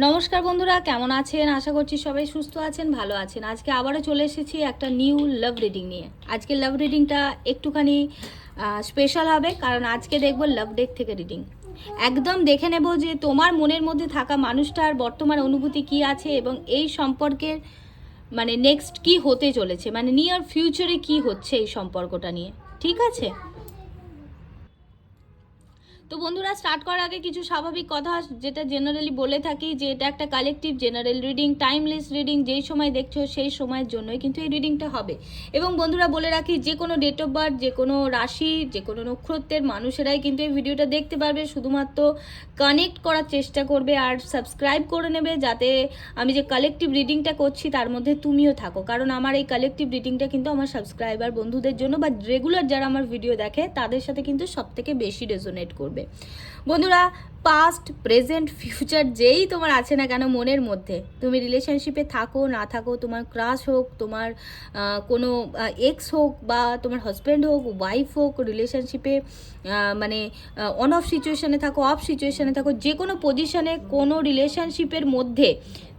নমস্কার বন্ধুরা, কেমন আছেন? আশা করছি সবাই সুস্থ আছেন, ভালো আছেন। আজকে আবারও চলে এসেছি একটা নিউ লাভ রিডিং নিয়ে। আজকে লাভ রিডিংটা একটুখানি স্পেশাল হবে, কারণ আজকে দেখব লাভ ডেক থেকে রিডিং একদম দেখে নেব যে তোমার মনের মধ্যে থাকা মানুষটার বর্তমান অনুভূতি কি আছে এবং এই সম্পর্কের মানে নেক্সট কি হতে চলেছে মানে নিয়ার ফিউচারে কি হচ্ছে এই সম্পর্কটা নিয়ে। ঠিক আছে? তো বন্ধুরা স্টার্ট করার আগে কিছু স্বাভাবিক কথা যেটা জেনারেলি বলে থাকি যে এটা একটা collective general reading timeless reading যেই সময় দেখছ সেই সময়ের জন্যই কিন্তু এই রিডিংটা হবে। এবং বন্ধুরা, বলে রাখি যে কোনো ডেট অফ বার্থ যে কোনো রাশি, যে কোনো নক্ষত্রের মানুষেরাই কিন্তু এই ভিডিওটা দেখতে পারবে, শুধুমাত্র কানেক্ট করার চেষ্টা করবে আর সাবস্ক্রাইব করে নেবে যাতে আমি যে কালেকটিভ রিডিংটা করছি তার মধ্যে তুমিও থাকো। কারণ আমার এই কালেকটিভ রিডিংটা কিন্তু আমার সাবস্ক্রাইবার বন্ধুদের জন্য বা রেগুলার যারা আমার ভিডিও দেখে, তাদের সাথে কিন্তু সব থেকে বেশি রেজোনেট করবে। বন্ধুরা পাস্ট প্রেজেন্ট ফিউচার যেই তোমার আছে না কেন মনের মধ্যে, তুমি রিলেশনশিপে থাকো, না থাকো, তোমার ক্রাশ হোক, তোমার কোনো এক্স হোক বা তোমার হাজব্যান্ড হোক ওয়াইফ হোক রিলেশনশিপে মানে অন অফ সিচুয়েশনে থাকো অফ সিচুয়েশনে থাকো যে কোনো পজিশনে কোনো রিলেশনশিপের মধ্যে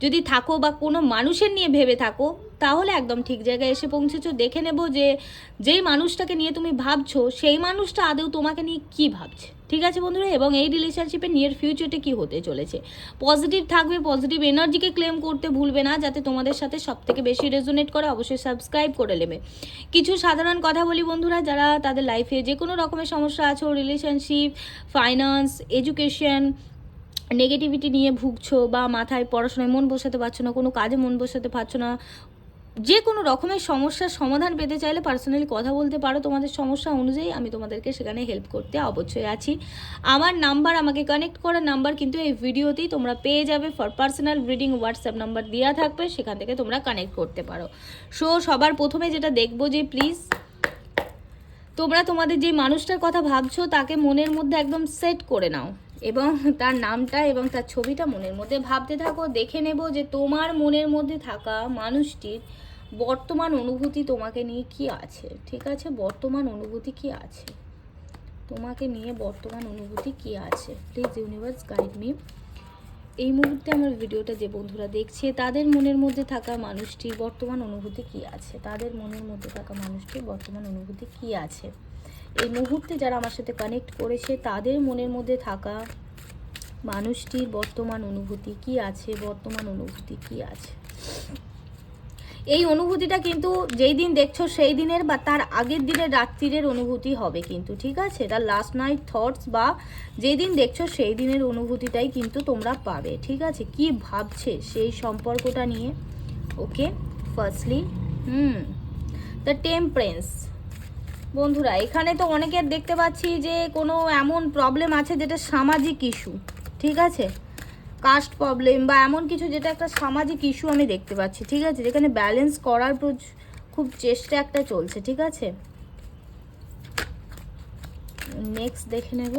যদি থাকো বা কোনো মানুষের নিয়ে ভেবে থাকো তাহলে একদম ঠিক জায়গায় এসে পৌঁছেছো। দেখে নেব যে, যেই মানুষটাকে নিয়ে তুমি ভাবছ, সেই মানুষটা আদৌ তোমাকে নিয়ে কি ভাবছে। ঠিক আছে বন্ধুরা? এবং এই রিলেশনশিপে নিয়ার ফিউচারটা কি হতে চলেছে? পজিটিভ থাকবে পজিটিভ এনার্জিকে ক্লেম করতে ভুলবে না, যাতে তোমাদের সাথে সব থেকে বেশি রেজোনেট করে, অবশ্যই সাবস্ক্রাইব করে নেবে। কিছু সাধারণ কথা বলি বন্ধুরা, যারা তাদের লাইফে যে কোনো রকমের সমস্যা আছো রিলেশনশিপ ফাইন্যান্স এডুকেশন নেগেটিভিটি নিয়ে ভুগছো বা মাথায় পড়াশোনায় মন বসাতে পারছ না, কোনো কাজে মন বসাতে পারছ না যে কোনো রকমের সমস্যার সমাধান পেতে চাইলে পার্সোনালি কথা বলতে পারো। তোমাদের সমস্যা অনুযায়ী আমি তোমাদেরকে সেখানে হেল্প করতে অবশ্যই আছি। আমার নাম্বার আমাকে কানেক্ট করার নাম্বার কিন্তু এই ভিডিওতেই তোমরা পেয়ে যাবে। For personal reading WhatsApp number দেওয়া থাকবে, সেখান থেকে তোমরা কানেক্ট করতে পারো। সো সবার প্রথমে যেটা দেখব যে প্লিজ তোমরা তোমাদের যে মানুষটার কথা ভাবছ, তাকে মনের মধ্যে একদম সেট করে নাও। এবং তার নামটা এবং তার ছবিটা মনের মধ্যে ভাবতে থাকো, দেখে নেব যে তোমার মনের মধ্যে থাকা মানুষটির বর্তমান অনুভূতি তোমাকে নিয়ে কি আছে, ঠিক আছে? বর্তমান অনুভূতি কি আছে? তোমাকে নিয়ে বর্তমান অনুভূতি কি আছে? প্লিজ ইউনিভার্স গাইড মি এই মুহূর্তে আমার ভিডিওটা যে বন্ধুরা দেখছে, তাদের মনের মধ্যে থাকা মানুষটির বর্তমান অনুভূতি কি আছে? তাদের মনের মধ্যে থাকা মানুষটির বর্তমান অনুভূতি কি আছে? এই মুহূর্তে যারা আমার সাথে কানেক্ট করেছে, তাদের মনের মধ্যে থাকা মানুষটির বর্তমান অনুভূতি কি আছে? বর্তমান অনুভূতি কি আছে? এই অনুভূতিটা কিন্তু যেই দিন দেখছ সেই দিনের বা তার আগের দিনের রাত্রিরের অনুভূতি হবে কিন্তু, ঠিক আছে? এটা লাস্ট নাইট থটস বা যেই দিন দেখছ সেই দিনের অনুভূতিটাই কিন্তু তোমরা পাবে, ঠিক আছে? কি ভাবছে সেই সম্পর্কটা নিয়ে? Okay firstly hmm the temperance বন্ধুরা, এখানে তো অনেকের দেখতে পাচ্ছি যে কোনো এমন প্রবলেম আছে যেটা সামাজিক ইস্যু ঠিক আছে? কাস্ট প্রবলেম বা এমন কিছু যেটা একটা সামাজিক ইস্যু আমি দেখতে পাচ্ছি, ঠিক আছে? যেখানে ব্যালেন্স করার খুব চেষ্টা একটা চলছে, ঠিক আছে? নেক্সট দেখে নেব।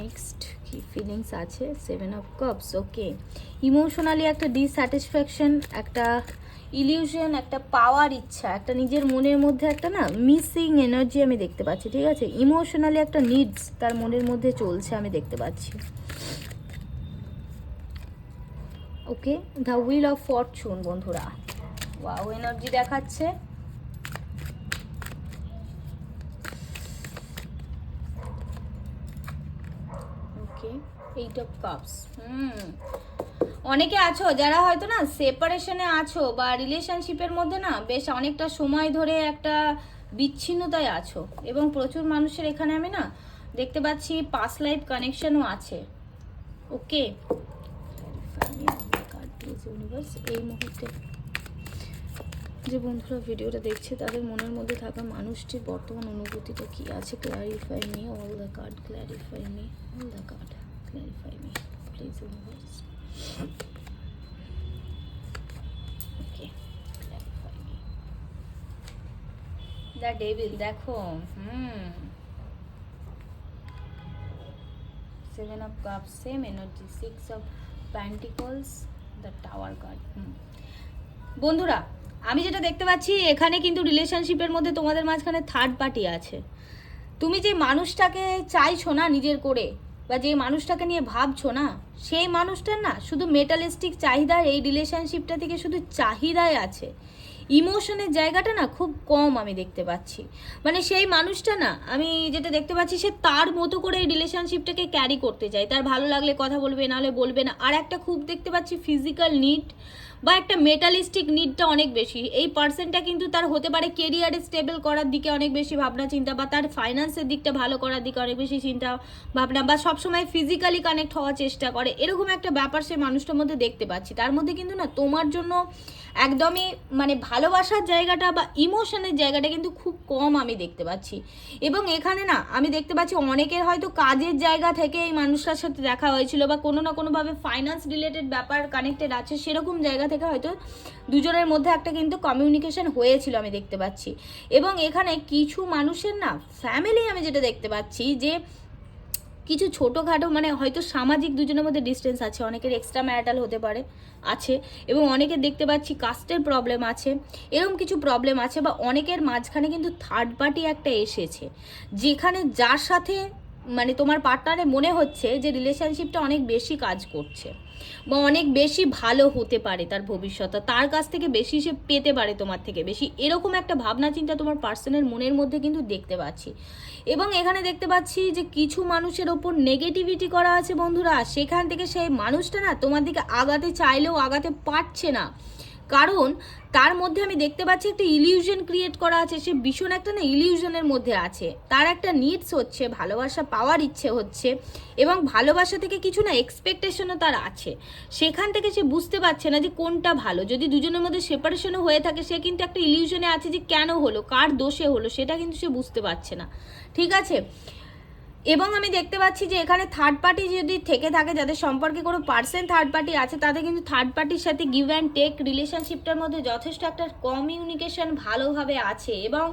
নেক্সট কি ফিলিংস আছে? Seven of cups okay emotionally একটা ডিস্যাটিসফ্যাকশন একটা ইলিউশন, একটা পাওয়ার ইচ্ছা, একটা নিজের মনের মধ্যে একটা না মিসিং এনার্জি আমি দেখতে পাচ্ছি, ঠিক আছে? ইমোশনালি একটা নিডস তার মনের মধ্যে চলছে আমি দেখতে পাচ্ছি। Okay the wheel of fortune বন্ধুরা। ওয়াও এনার্জি দেখাচ্ছে। Okay eight of cups hmm. অনেকে আছো, যারা হয়তো না সেপারেশনে আছো বা রিলেশনশিপের মধ্যে না বেশ অনেকটা সময় ধরে একটা বিচ্ছিন্নতায় আছো এবং প্রচুর মানুষের এখানে আমি না দেখতে পাচ্ছি পাস লাইফ কানেকশনও আছে। ওকে এই মুহূর্তে যে বন্ধুরা ভিডিওটা দেখছে, তাদের মনের মধ্যে থাকা মানুষটির বর্তমান অনুভূতিটা কি আছে? Clarify me all the card clarify me all the card clarify me please universe the devil দেখো হুম seven of cup same energy six of pentacles the tower card বন্ধুরা, আমি যেটা দেখতে পাচ্ছি, এখানে কিন্তু রিলেশনশিপের মধ্যে তোমাদের মাঝখানে থার্ড পার্টি আছে। তুমি যে মানুষটাকে চাইছো না নিজের করে বা যে মানুষটাকে নিয়ে ভাবছ না, সেই মানুষটার না শুধু মেটালিস্টিক চাহিদার এই রিলেশনশিপটা থেকে শুধু চাহিদাই আছে। ইমোশনের জায়গাটা না খুব কম আমি দেখতে পাচ্ছি। মানে সেই মানুষটা না, আমি যেটা দেখতে পাচ্ছি সে তার মতো করে এই রিলেশনশিপটাকে ক্যারি করতে চায়। তার ভালো লাগলে কথা বলবে নাহলে বলবে না। আর একটা খুব দেখতে পাচ্ছি ফিজিক্যাল নিড বা একটা মেটালিস্টিক নিডটা অনেক বেশি। এই পার্সনটা কিন্তু তার হতে পারে কেরিয়ারে স্টেবল করার দিকে অনেক বেশি ভাবনা, চিন্তা বা তার ফাইন্যান্সের দিকটা ভালো করার দিকে অনেক বেশি চিন্তা ভাবনা বা সবসময় ফিজিক্যালি কানেক্ট হওয়ার চেষ্টা করে। এরকম একটা ব্যাপার সে মানুষটার মধ্যে দেখতে পাচ্ছি। তার মধ্যে কিন্তু না তোমার জন্য একদমই মানে ভালোবাসার জায়গাটা বা ইমোশনের জায়গাটা কিন্তু খুব কম আমি দেখতে পাচ্ছি। এবং এখানে না আমি দেখতে পাচ্ছি অনেকের হয়তো কাজের জায়গা থেকে এই মানুষটার সাথে দেখা হয়েছিল বা কোনো না কোনোভাবে ফাইন্যান্স রিলেটেড ব্যাপার কানেক্টেড আছে, সেরকম জায়গা থেকে হয়তো দুজনের মধ্যে একটা কিন্তু কমিউনিকেশন হয়েছিল আমি দেখতে পাচ্ছি। এবং এখানে কিছু মানুষের না ফ্যামিলি আমি যেটা দেখতে পাচ্ছি যে কিছু ছোটোখাটো মানে হয়তো সামাজিক দুজনের মধ্যে ডিস্টেন্স আছে, অনেকের এক্সট্রা ম্যারিটাল হতে পারে, আছে এবং অনেকের দেখতে পাচ্ছি কাস্টের প্রবলেম আছে এরকম কিছু প্রবলেম আছে বা অনেকের মাঝখানে কিন্তু থার্ড পার্টি একটা এসেছে, যেখানে যার সাথে মানে তোমার পার্টনারে মনে হচ্ছে যে রিলেশনশিপটা অনেক বেশি কাজ করছে বা অনেক বেশি ভালো হতে পারে তার ভবিষ্যৎ। তার কাছ থেকে বেশি সে পেতে পারে তোমার থেকে। বেশি এরকম একটা ভাবনা চিন্তা তোমার পার্সনের মনের মধ্যে কিন্তু দেখতে পাচ্ছি। এবং এখানে দেখতে পাচ্ছি যে কিছু মানুষের ওপর নেগেটিভিটি করা আছে বন্ধুরা। সেখান থেকে সেই মানুষটা না তোমার দিকে আগাতে চাইলেও আগাতে পারছে না। কারণ তার মধ্যে আমি দেখতে পাচ্ছি একটা ইলিউশন ক্রিয়েট করা আছে, সে ভীষণ একটা না ইলিউশনের মধ্যে আছে। তার একটা নিডস হচ্ছে, ভালোবাসা পাওয়ার ইচ্ছে হচ্ছে এবং ভালোবাসা থেকে কিছু না এক্সপেকটেশনও তার আছে। সেখান থেকে সে বুঝতে পারছে না যে কোনটা ভালো। যদি দুজনের মধ্যে সেপারেশনও হয়ে থাকে, সে কিন্তু একটা ইলিউশনে আছে যে কেন হলো, কার দোষে হলো, সেটা কিন্তু সে বুঝতে পারছে না। ঠিক আছে? এবং আমি দেখতে পাচ্ছি যে এখানে থার্ড পার্টি যদি থেকে থাকে, যাদের সম্পর্কে কোনো পার্সেন্ট থার্ড পার্টি আছে, তাদের কিন্তু থার্ড পার্টির সাথে গিভ অ্যান্ড টেক রিলেশনশিপটার মধ্যে যথেষ্ট একটা কমিউনিকেশন ভালোভাবে আছে এবং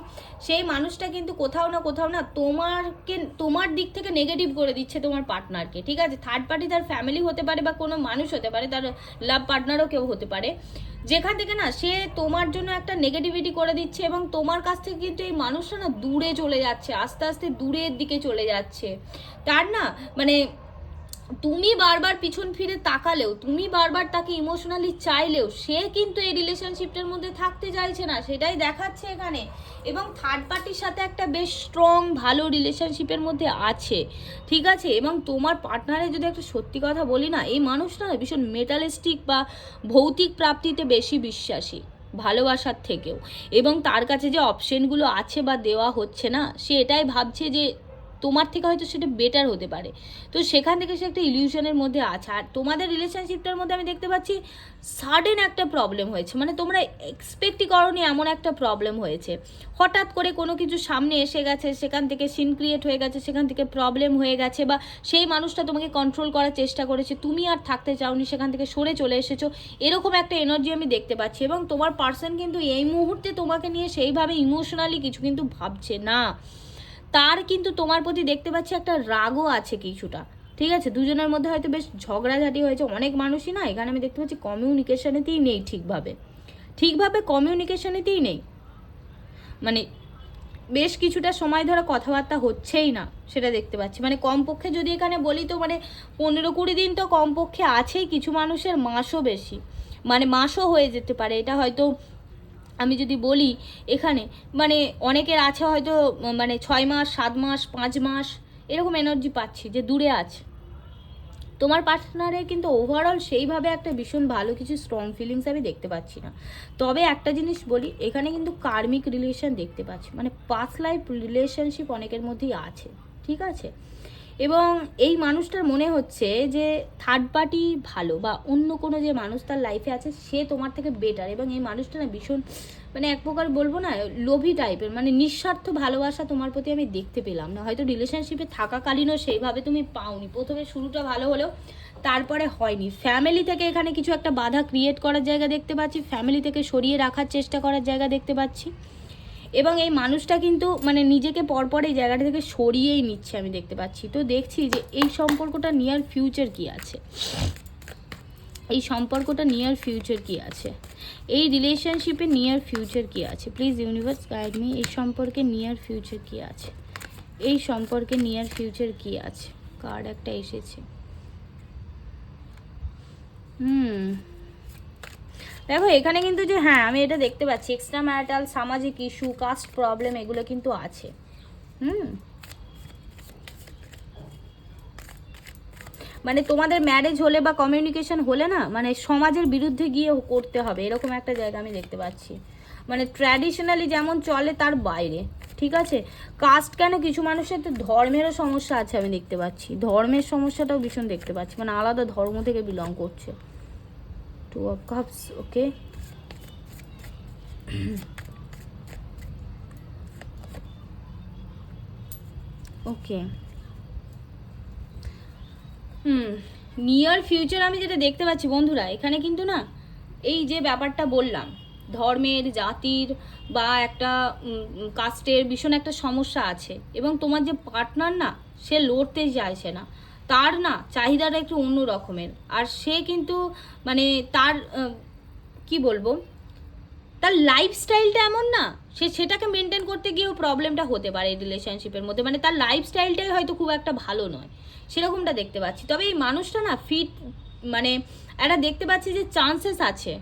সেই মানুষটা কিন্তু কোথাও না কোথাও না তোমারকে, তোমার দিক থেকে নেগেটিভ করে দিচ্ছে তোমার পার্টনারকে ঠিক আছে? থার্ড পার্টি তার ফ্যামিলি হতে পারে বা কোনো মানুষ হতে পারে, তার লাভ পার্টনারও কেউ হতে পারে। যেখান থেকে না সে তোমার জন্য একটা নেগেটিভিটি করে দিচ্ছে এবং তোমার কাছ থেকে কিন্তু এই মানুষটা না দূরে চলে যাচ্ছে, আস্তে আস্তে দূরের দিকে চলে যাচ্ছে। তার না মানে তুমি বারবার পিছন ফিরে তাকালেও, তুমি বারবার তাকে ইমোশনালি চাইলেও, সে কিন্তু এই রিলেশনশিপটার মধ্যে থাকতে চাইছে না, সেটাই দেখাচ্ছে এখানে। এবং থার্ড পার্টির সাথে একটা বেশ স্ট্রং ভালো রিলেশনশিপের মধ্যে আছে। ঠিক আছে? এবং তোমার পার্টনারে যদি একটা সত্যি কথা বলি না, এই মানুষটা ভীষণ মেটালিস্টিক বা ভৌতিক প্রাপ্তিতে বেশি বিশ্বাসী, ভালোবাসার থেকেও। এবং তার কাছে যে অপশনগুলো আছে বা দেওয়া হচ্ছে না, সে এটাই ভাবছে যে তোমার থেকে হয়তো সেটা বেটার হতে পারে। তো সেখান থেকে সে একটা ইলিউশনের মধ্যে আছে। আর তোমাদের রিলেশনশিপটার মধ্যে আমি দেখতে পাচ্ছি সাডেন একটা প্রবলেম হয়েছে। মানে তোমরা এক্সপেক্টই করনি এমন একটা প্রবলেম হয়েছে। হঠাৎ করে কোনো কিছু সামনে এসে গেছে, সেখান থেকে সিন ক্রিয়েট হয়ে গেছে, সেখান থেকে প্রবলেম হয়ে গেছে বা সেই মানুষটা তোমাকে কন্ট্রোল করার চেষ্টা করেছে, তুমি আর থাকতে চাওনি, সেখান থেকে সরে চলে এসেছ। এরকম একটা এনার্জি আমি দেখতে পাচ্ছি এবং তোমার পার্সন কিন্তু এই মুহূর্তে তোমাকে নিয়ে সেইভাবে ইমোশনালি কিছু কিন্তু ভাবছে না। তার কিন্তু তোমার প্রতি দেখতে পাচ্ছি একটা রাগও আছে কিছুটা। ঠিক আছে? দুজনের মধ্যে হয়তো বেশ ঝগড়াঝাটি হয়েছে। অনেক মানুষই না, এখানে আমি দেখতে পাচ্ছি কমিউনিকেশনেতেই নেই ঠিকভাবে। ঠিকভাবে কমিউনিকেশনেতেই নেই। মানে বেশ কিছুটা সময় ধরে কথাবার্তা হচ্ছেই না, সেটা দেখতে পাচ্ছি। মানে কমপক্ষে যদি এখানে বলি তো মানে পনেরো কুড়ি দিন তো কমপক্ষে আছেই কিছু মানুষের মাসও বেশি। মানে মাসও হয়ে যেতে পারে। এটা হয়তো আমি যদি বলি এখানে মানে অনেকের আছে হয়তো মানে ছয় মাস, সাত মাস, পাঁচ মাস, এরকম এনার্জি পাচ্ছি যে দূরে আছে। তোমার পার্টনারের কিন্তু ওভারঅল সেইভাবে একটা ভীষণ ভালো কিছু স্ট্রং ফিলিংস আমি দেখতে পাচ্ছি না। তবে একটা জিনিস বলি, এখানে কিন্তু কার্মিক রিলেশন দেখতে পাচ্ছি। মানে পাস লাইফ রিলেশনশিপ অনেকের মধ্যেই আছে, ঠিক আছে? এবং এই মানুষটার মনে হচ্ছে যে থার্ড পার্টি ভালো বা অন্য কোনো যে মানুষ তার লাইফে আছে, সে তোমার থেকে বেটার এবং এই মানুষটা না ভীষণ মানে এক প্রকার বলব না, লোভী টাইপের মানে নিঃস্বার্থ ভালোবাসা তোমার প্রতি আমি দেখতে পেলাম না। হয়তো রিলেশনশিপে থাকাকালীনও সেইভাবে তুমি পাওনি। প্রথমে শুরুটা ভালো হলেও তারপরে হয়নি। ফ্যামিলি থেকে এখানে কিছু একটা বাধা ক্রিয়েট করার জায়গা দেখতে পাচ্ছি ফ্যামিলি থেকে সরিয়ে রাখার চেষ্টা করার জায়গা দেখতে পাচ্ছি। এবং এই মানুষটা কিন্তু মানে নিজেকে পরপর এই জায়গাটা থেকে সরিয়েই নিচ্ছে, আমি দেখতে পাচ্ছি। তো দেখছি যে এই সম্পর্কটা নিয়ার ফিউচার কি আছে? এই সম্পর্কটা নিয়ার ফিউচার কি আছে? এই রিলেশনশিপে নিয়ার ফিউচার কি আছে? প্লিজ ইউনিভার্স গাইড মি এই সম্পর্কে নিয়ার ফিউচার কি আছে? এই সম্পর্কে নিয়ার ফিউচার কি আছে? কার্ড একটা এসেছে। হুম। দেখো, এখানে কিন্তু যে হ্যাঁ আমি এটা দেখতে পাচ্ছি। এক্সট্রা ম্যারিটাল সামাজিক ইস্যু কাস্ট প্রবলেম এগুলো কিন্তু আছে। হুম? মানে তোমাদের ম্যারেজ হলে বা কমিউনিকেশন হলে না মানে সমাজের বিরুদ্ধে গিয়ে করতে হবে। এরকম একটা জায়গা আমি দেখতে পাচ্ছি। মানে ট্র্যাডিশনালি যেমন চলে, তার বাইরে। ঠিক আছে? কাস্ট কেন? কিছু মানুষের তো ধর্মেরও সমস্যা আছে, আমি দেখতে পাচ্ছি। ধর্মের সমস্যাটাও ভীষণ দেখতে পাচ্ছি। মানে আলাদা ধর্ম থেকে বিলং করছে। Two of cups okay okay hmm near future আমি যেটা দেখতে পাচ্ছি বন্ধুরা, এখানে কিন্তু না, এই যে ব্যাপারটা বললাম, ধর্মের, জাতির বা একটা কাস্টের ভীষণ একটা সমস্যা আছে এবং তোমার যে পার্টনার না, সে লড়তে চাইছে না। তার না চাহিদাটা একটু অন্য রকমের। আর সে কিন্তু মানে তার কি বলব, তার লাইফস্টাইলটা এমন না, সে সেটাকে মেনটেন করতে গিয়েও প্রবলেমটা হতে পারে এই রিলেশনশিপের মধ্যে। মানে তার লাইফস্টাইলটাই হয়তো খুব একটা ভালো নয়। সেরকমটা দেখতে পাচ্ছি। তবে এই মানুষটা না ফিট মানে একটা দেখতে পাচ্ছি যে চান্সেস আছে,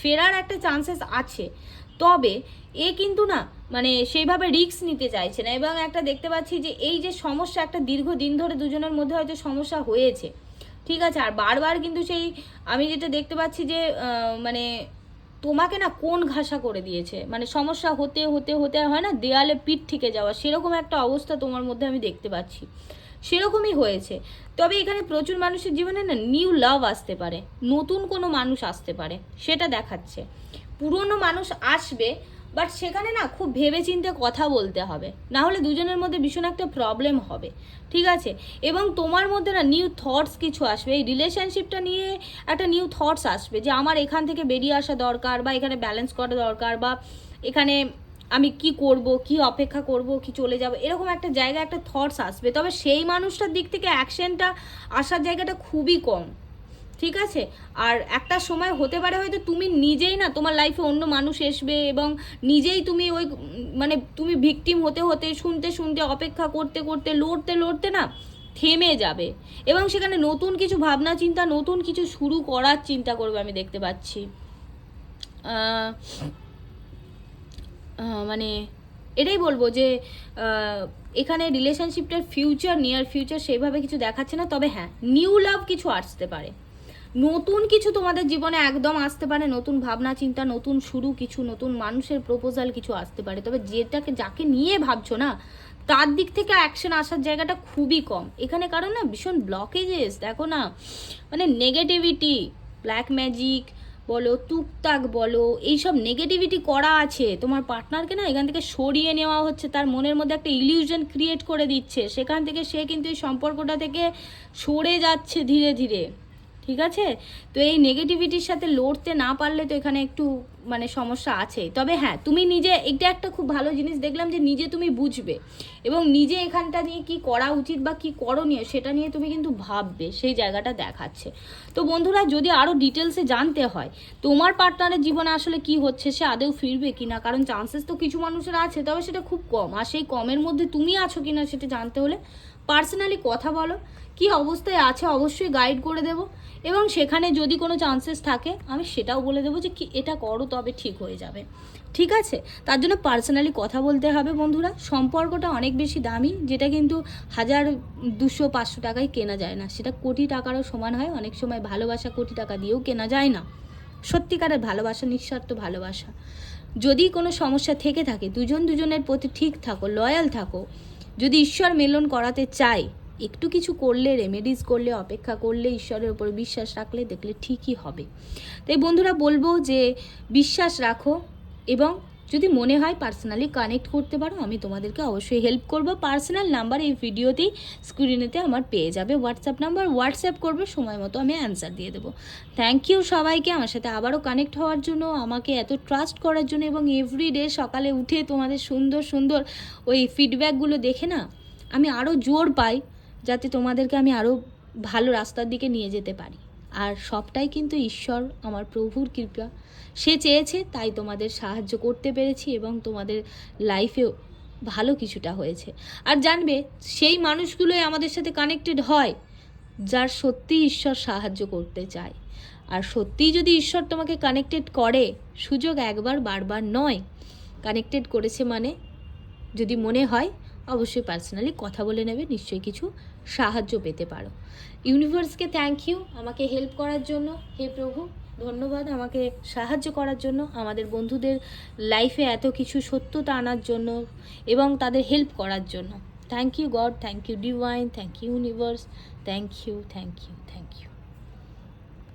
ফেরার একটা চান্সেস আছে। তবে এ কিন্তু না মানে সেইভাবে রিস্ক নিতে চাইছে না। এবং একটা দেখতে পাচ্ছি যে এই যে সমস্যা, একটা দীর্ঘদিন ধরে দুজনের মধ্যে হয়তো সমস্যা হয়েছে। ঠিক আছে? আর বারবার কিন্তু সেই, আমি যেটা দেখতে পাচ্ছি যে মানে তোমাকে না কোন ঘাসা করে দিয়েছে? মানে সমস্যা হতে হতে হতে হয় না, দেয়ালে পিঠ থেকে যাওয়া, সেরকম একটা অবস্থা তোমার মধ্যে আমি দেখতে পাচ্ছি। সেরকমই হয়েছে। তবে এখানে প্রচুর মানুষের জীবনে না নিউ লাভ আসতে পারে, নতুন কোনো মানুষ আসতে পারে, সেটা দেখাচ্ছে। পুরনো মানুষ আসবে বাট সেখানে না খুব ভেবে চিন্তে কথা বলতে হবে। না হলে দুজনের মধ্যে ভীষণ একটা প্রবলেম হবে। ঠিক আছে? এবং তোমার মধ্যে না নিউ থটস কিছু আসবে। এই রিলেশনশিপটা নিয়ে একটা নিউ থটস আসবে যে আমার এখান থেকে বেরিয়ে আসা দরকার বা এখানে ব্যালেন্স করা দরকার বা এখানে আমি কি করব, কি অপেক্ষা করব, কি চলে যাব, এরকম একটা জায়গা একটা থটস আসবে। তবে সেই মানুষটার দিক থেকে অ্যাকশনটা আসার জায়গাটা খুবই কম। ঠিক আছে? আর একটা সময় হতে পারে হয়তো তুমি নিজেই না, তোমার লাইফে অন্য মানুষ আসবে এবং নিজেই তুমি ওই মানে তুমি ভিকটিম হতে হতে, শুনতে শুনতে, অপেক্ষা করতে করতে, লড়তে লড়তে না থেমে যাবে। এবং সেখানে নতুন কিছু ভাবনা চিন্তা, নতুন কিছু শুরু করার চিন্তা করবে আমি দেখতে পাচ্ছি। মানে এটাই বলব যে এখানে রিলেশনশিপটার ফিউচার নিয়ার ফিউচার সেইভাবে কিছু দেখাচ্ছে না, তবে হ্যাঁ নিউ লাভ কিছু আসতে পারে। নতুন কিছু তোমাদের জীবনে একদম আসতে পারে, নতুন ভাবনা, চিন্তা, নতুন শুরু, কিছু নতুন মানুষের প্রপোজাল কিছু আসতে পারে। তবে যেটাকে, যাকে নিয়ে ভাবছ না, তার দিক থেকে অ্যাকশন আসার জায়গাটা খুবই কম। এখানে কারণ না, ভীষণ ব্লকেজেস দেখো না মানে নেগেটিভিটি ব্ল্যাক ম্যাজিক বলো, টুকটাক বলো, এইসব নেগেটিভিটি করা আছে। তোমার পার্টনারকে না, এখান থেকে সরিয়ে নেওয়া হচ্ছে, তার মনের মধ্যে একটা ইলিউশন ক্রিয়েট করে দিচ্ছে। সেখান থেকে সে কিন্তু এই সম্পর্কটা থেকে সরে যাচ্ছে ধীরে ধীরে। ঠিক আছে? তো এই নেগেটিভিটির সাথে লড়তে না পারলে তো এখানে একটু মানে সমস্যা আছে তবে হ্যাঁ তুমি নিজে, এটা একটা খুব ভালো জিনিস দেখলাম যে নিজে তুমি বুঝবে। এবং নিজে এখানটা নিয়ে কি করা উচিত বা কি করণীয় সেটা নিয়ে তুমি কিন্তু ভাববে, সেই জায়গাটা দেখাচ্ছে। তো বন্ধুরা, যদি আরও ডিটেলসে জানতে হয়, তোমার পার্টনারের জীবনে আসলে কি হচ্ছে, সে আদেও ফিরবে কি না কারণ চান্সেস তো কিছু মানুষের আছে, তবে সেটা খুব কম। আর সেই কমের মধ্যে তুমি আছো কি না সেটা জানতে হলে পার্সোনালি কথা বলো। কি অবস্থায় আছে অবশ্যই গাইড করে দেব। এবং সেখানে যদি কোনো চান্সেস থাকে, আমি সেটাও বলে দেবো যে, কি, এটা করো, তবে ঠিক হয়ে যাবে। ঠিক আছে? তার জন্য পার্সোনালি কথা বলতে হবে বন্ধুরা। সম্পর্কটা অনেক বেশি দামি, যেটা কিন্তু হাজার দুশো, পাঁচশো টাকায় কেনা যায় না। সেটা কোটি টাকারও সমান হয়। অনেক সময় ভালোবাসা কোটি টাকা দিয়েও কেনা যায় না। সত্যিকারের ভালোবাসা, নিঃস্বার্থ ভালোবাসা। যদি কোনো সমস্যা থেকে থাকে, দুজন দুজনের প্রতি ঠিক থাকো লয়াল থাকো যদি ঈশ্বর মেলন করাতে চায়, একটু কিছু করলে রেমেডিস করলে, অপেক্ষা করলে ঈশ্বরের উপর বিশ্বাস রাখলে দেখলে ঠিকই হবে। তাই বন্ধুরা বলব যে, বিশ্বাস রাখো এবং যদি মনে হয় পার্সোনালি কানেক্ট করতে পারো, আমি তোমাদেরকে অবশ্যই হেল্প করব। পার্সোনাল নাম্বার এই ভিডিওতেই স্ক্রিনেতে আমার পেয়ে যাবে। হোয়াটসঅ্যাপ নাম্বার হোয়াটসঅ্যাপ করবে, সময় মতো আমি অ্যান্সার দিয়ে দেবো। থ্যাংক ইউ সবাইকে, আমার সাথে আবারও কানেক্ট হওয়ার জন্য, আমাকে এত ট্রাস্ট করার জন্য এবং এভরিডে সকালে উঠে তোমাদের সুন্দর সুন্দর ওই ফিডব্যাকগুলো দেখে না, আমি আরও জোর পাই, যাতে তোমাদেরকে আমি আরও ভালো রাস্তার দিকে নিয়ে যেতে পারি। আর সবটাই কিন্তু ঈশ্বর, আমার প্রভুর কৃপা। সে চেয়েছে, তাই তোমাদের সাহায্য করতে পেরেছি এবং তোমাদের লাইফেও ভালো কিছুটা হয়েছে। আর জানবে, সেই মানুষগুলোই আমাদের সাথে কানেক্টেড হয়, যার সত্যি ঈশ্বর সাহায্য করতে চায়। আর সত্যিই যদি ঈশ্বর তোমাকে কানেক্টেড করে, সুযোগ একবার বারবার নয় কানেক্টেড করেছে মানে যদি মনে হয় অবশ্যই পার্সোনালি কথা বলে নেবে, নিশ্চয়ই কিছু সাহায্য পেতে পারো। ইউনিভার্সকে থ্যাংক ইউ আমাকে হেল্প করার জন্য। হে প্রভু, ধন্যবাদ আমাকে সাহায্য করার জন্য, আমাদের বন্ধুদের লাইফে এত কিছু সত্যতা আনার জন্য এবং তাদের হেল্প করার জন্য। Thank you God thank you divine thank you universe thank you thank you thank you